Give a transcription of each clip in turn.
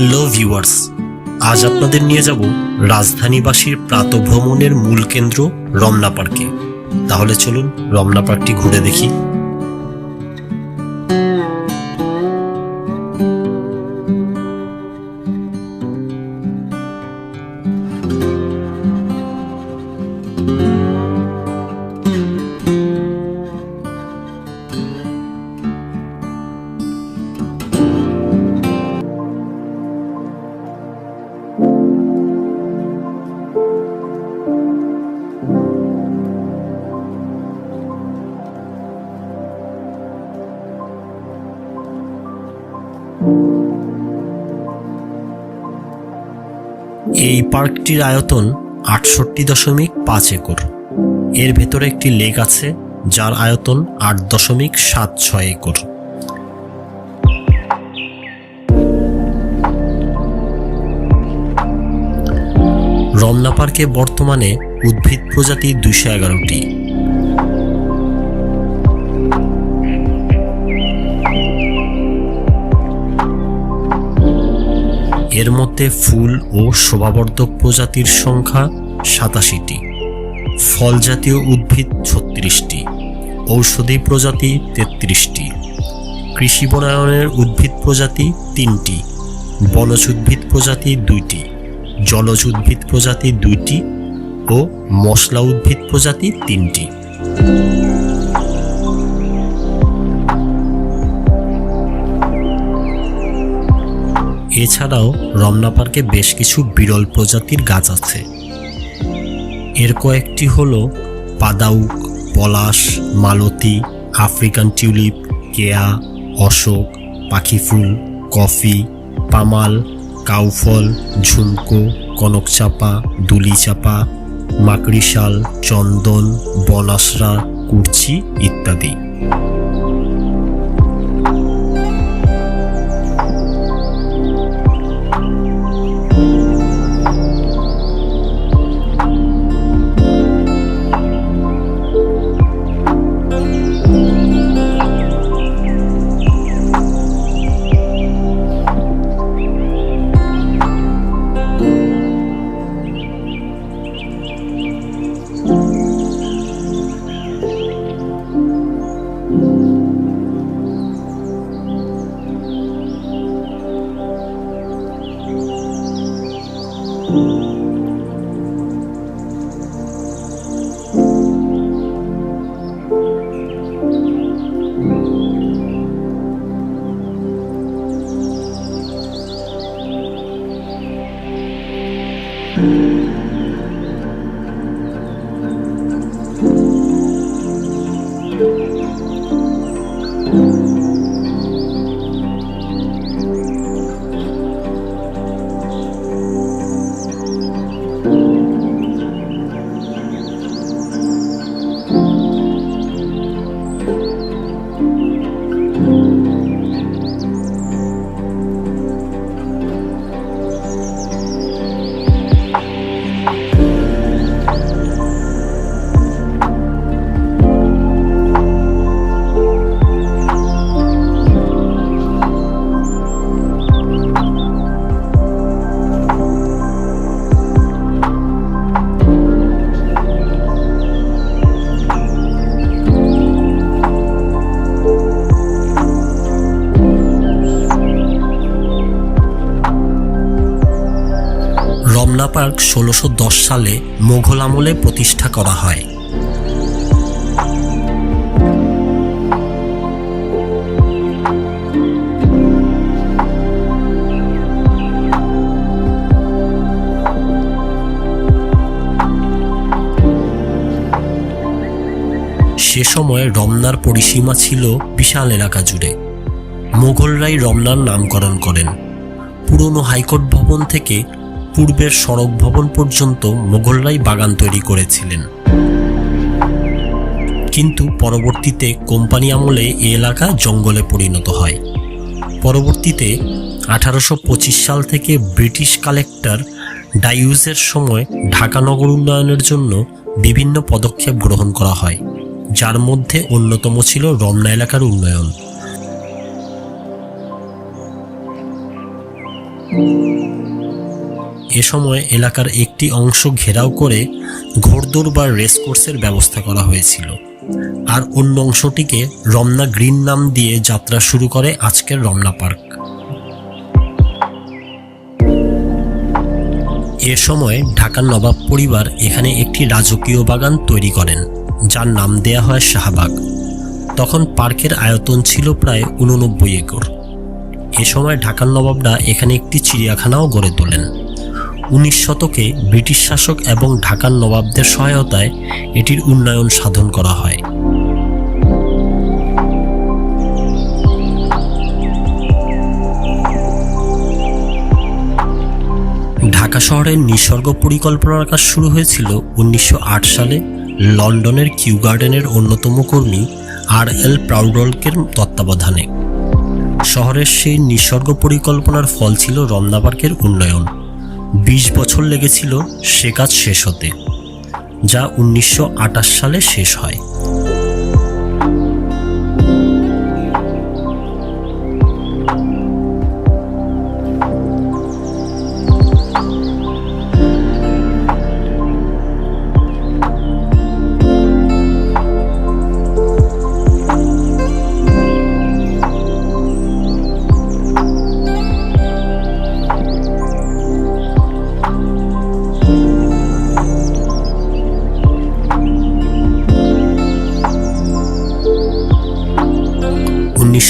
Hello viewers আজ আপনাদের নিয়ে যাব রাজধানীবাসীর প্রাতভ্রমণের মূল কেন্দ্র রমনা পার্কে। তাহলে চলুন রমনা পার্কটি ঘুরে দেখি। এই পার্কটির আয়তন আটষট্টি দশমিক পাঁচ একর। এর ভেতরে একটি লেক আছে, যার আয়তন আট দশমিক সাত ছয় একর। রমনা পার্কে বর্তমানে উদ্ভিদ প্রজাতি দুইশো এগারোটি। এর মধ্যে ফুল ও শোভাবর্ধক প্রজাতির সংখ্যা সাতাশিটি। ফল জাতীয় উদ্ভিদ ছত্রিশটি। ঔষধি প্রজাতি তেত্রিশটি। কৃষি বনায়নের উদ্ভিদ প্রজাতি তিনটি। বনজ উদ্ভিদ প্রজাতি দুইটি। জলজ উদ্ভিদ প্রজাতি দুইটি। ও মশলা উদ্ভিদ প্রজাতি তিনটি। এছাড়াও রমনা পার্কে বেশ কিছু বিরল প্রজাতির গাছ আছে। এর কয়েকটি হল পাদাউক, পলাশ, মালতী, আফ্রিকান টিউলিপ, কেয়া, অশোক পাখিফুল কফি, পামাল, কাউফল, ঝুমকো, কনকচাপা, দুলিচাপা, মাকড়িশাল, চন্দন, বনাসরা, কুর্চি ইত্যাদি। রমনা পার্ক ষোলোশো সালে মোঘল আমলে প্রতিষ্ঠা করা হয়। সে সময় রমনার পরিসীমা ছিল বিশাল এলাকা জুড়ে। মোগলরাই রমনার নামকরণ করেন। পুরনো হাইকোর্ট ভবন থেকে পূর্বের সড়ক ভবন পর্যন্ত মোগলরাই বাগান তৈরি করেছিলেন। কিন্তু পরবর্তীতে কোম্পানি আমলে এ এলাকা জঙ্গলে পরিণত হয়। পরবর্তীতে আঠারোশো পঁচিশ সাল থেকে ব্রিটিশ কালেক্টর ডাইউজের সময় ঢাকা নগর উন্নয়নের জন্য বিভিন্ন পদক্ষেপ গ্রহণ করা হয়, যার মধ্যে অন্যতম ছিল রমনা এলাকার উন্নয়ন। এ সময় এলাকার একটি অংশ ঘেরাও করে ঘোড়দৌড় বা রেসকোর্সের ব্যবস্থা করা হয়েছিল। আর অন্য অংশটিকে রমনা গ্রিন নাম দিয়ে যাত্রা শুরু করে আজকের রমনা পার্ক। এ সময় ঢাকার নবাব পরিবার এখানে একটি রাজকীয় বাগান তৈরি করেন, যার নাম দেয়া হয় শাহবাগ। তখন পার্কের আয়তন ছিল প্রায় উননব্বই একর। এ সময় ঢাকার নবাবরা এখানে একটি চিড়িয়াখানাও গড়ে তোলেন। উনিশ শতকে ব্রিটিশ শাসক এবং ঢাকার নবাবদের সহায়তায় এটির উন্নয়ন সাধন করা হয়। ঢাকা শহরের নিসর্গ পরিকল্পনার কাজ শুরু হয়েছিল উনিশশো আট সালে। লন্ডনের কিউ গার্ডেনের অন্যতম কর্মী আর এল প্রাউডলকের তত্ত্বাবধানে। শহরের সেই নিসর্গ পরিকল্পনার ফল ছিল রমনা পার্কের উন্নয়ন। বিশ বছর লেগেছিল সে কাজ শেষ হতে যা উনিশশো আটাশ সালে শেষ হয়।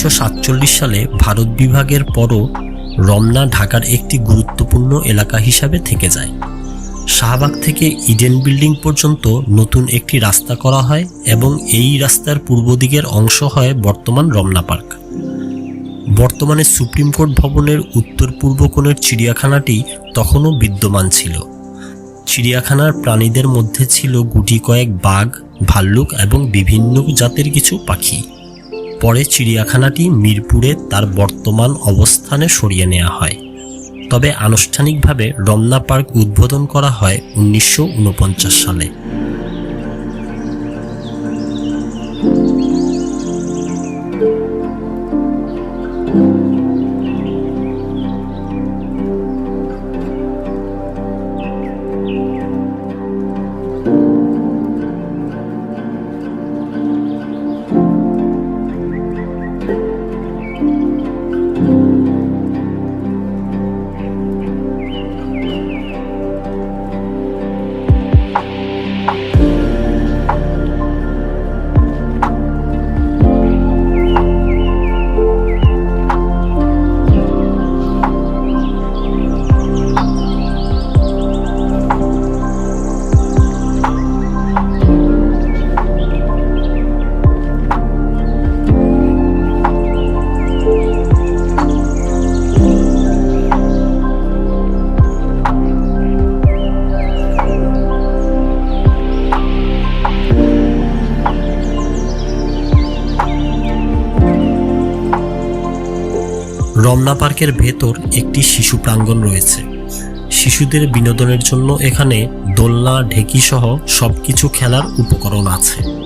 উনিশশো সাতচল্লিশ সালে ভারত বিভাগের পরও রমনা ঢাকার একটি গুরুত্বপূর্ণ এলাকা হিসাবে থেকে যায়। শাহবাগ থেকে ইডেন বিল্ডিং পর্যন্ত নতুন একটি রাস্তা করা হয় এবং এই রাস্তার পূর্ব দিকের অংশ হয় বর্তমান রমনা পার্ক। বর্তমানে সুপ্রিম কোর্ট ভবনের উত্তর পূর্ব কোণের চিড়িয়াখানাটি তখনও বিদ্যমান ছিল। চিড়িয়াখানার প্রাণীদের মধ্যে ছিল গুটি কয়েক বাঘ, ভাল্লুক এবং বিভিন্ন জাতের কিছু পাখি। পরে চিড়িয়াখানাটি মিরপুরে তার বর্তমান অবস্থানে সরিয়ে নেওয়া হয়। তবে আনুষ্ঠানিকভাবে রমনা পার্ক উদ্বোধন করা হয় উনিশশো ঊনপঞ্চাশ সালে। রমনা পার্কের ভেতর একটি শিশু প্রাঙ্গণ রয়েছে। শিশুদের বিনোদনের জন্য এখানে দোলনা ঢেকি সহ সবকিছু খেলার উপকরণ আছে।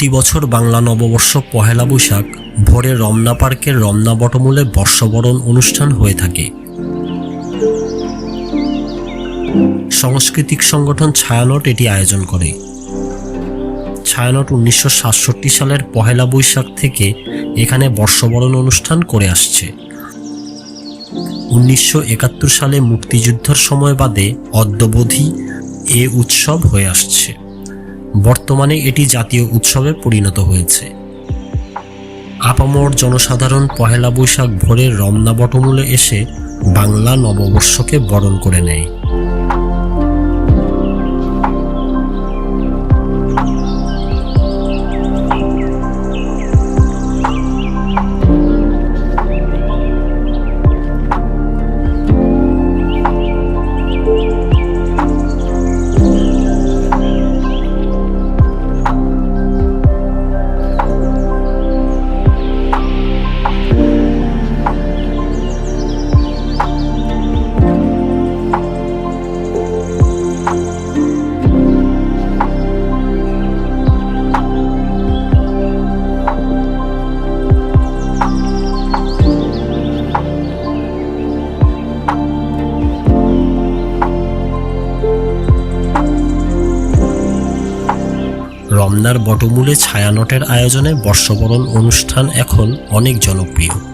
প্রতি বছর বাংলা নববর্ষ পহেলা বৈশাখ ভোরে রমনা পার্কের রমনা বটমূলে বর্ষবরণ অনুষ্ঠান হয়ে থাকে। সাংস্কৃতিক সংগঠন ছায়ানট এটি আয়োজন করে। ছায়ানট উনিশশো সাতষট্টি সালের পহেলা বৈশাখ থেকে এখানে বর্ষবরণ অনুষ্ঠান করে আসছে। উনিশশো একাত্তর সালে মুক্তিযুদ্ধের সময় বাদে অদ্যবধি এ উৎসব হয়ে আসছে। বর্তমানে এটি জাতীয় উৎসবে পরিণত হয়েছে। আপামর জনসাধারণ পহেলা বৈশাখ ভোরের রমনা বটমূলে এসে বাংলা নববর্ষকে বরণ করে নেয়। রমনার বটমূলে ছায়ানটের আয়োজনে বর্ষবরণ অনুষ্ঠান এখন অনেক জনপ্রিয়।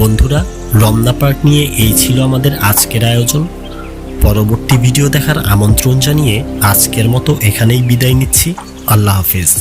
বন্ধুরা, রমনা পার্ক নিয়ে এই ছিল আমাদের আজকের আয়োজন। পরবর্তী ভিডিও দেখার আমন্ত্রণ জানিয়ে আজকের মতো এখানেই বিদায় নিচ্ছি। আল্লাহ হাফিজ।